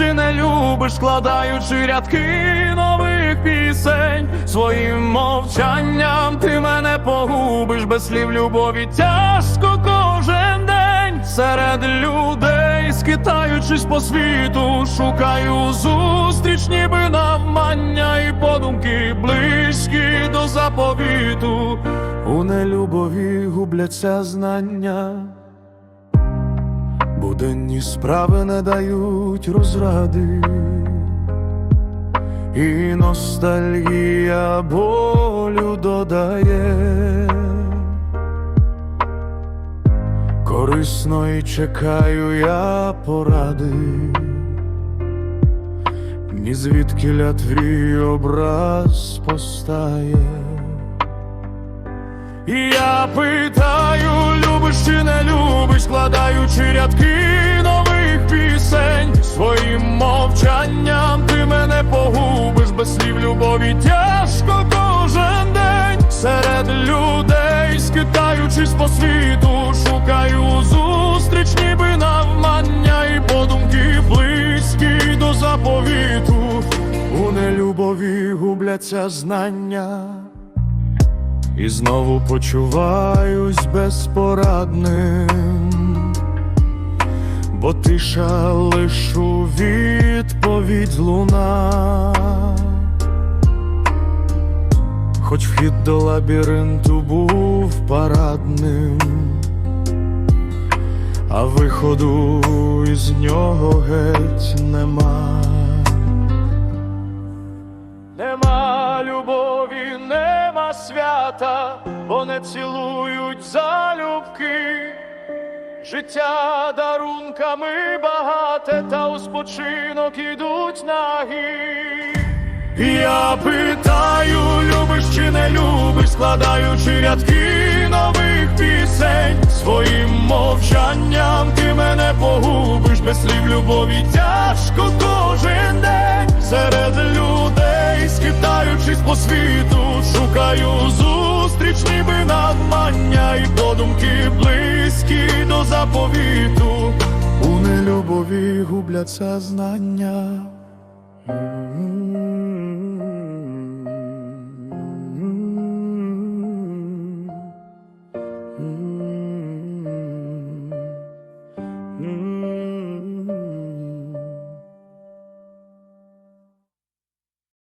чи не любиш, складаючи рядки нових пісень, своїм мовчанням ти мене погубиш, без слів любові тяжко кожен день серед людей, скитаючись по світу, шукаю зустріч, ніби навмання, і подумки близькі до заповіту. У нелюбові губляться знання. Буденні справи не дають розради, і ностальгія болю додає. Корисно і чекаю я поради, ні звідки твій образ постає. І я питаю, любиш чи не любиш, складаючи рядки нових пісень, своїм мовчанням ти мене погубиш, без слів любові тяжко кожен день. Серед людей, скитаючись по світу, шукаю зустріч, ніби навмання, і подумки близькі до заповіту, у нелюбові губляться знання. І знову почуваюсь безпорадним, бо тиша лиш у відповідь луна, хоч вхід до лабіринту був парадним, а виходу із нього геть нема. Нема любові, нема свята, бо не цілують залюбки. Життя дарунками багате, та у спочинок ідуть нагі. Я питаю, любиш чи не любиш, складаючи рядки нових пісень, своїм мовчанням ти мене погубиш, без слів любові тяжко кожен день серед людей, скитаючись по світу, шукаю зустріч, ніби навмання, і подумки близькі заповіту. У нелюбові губляться знання.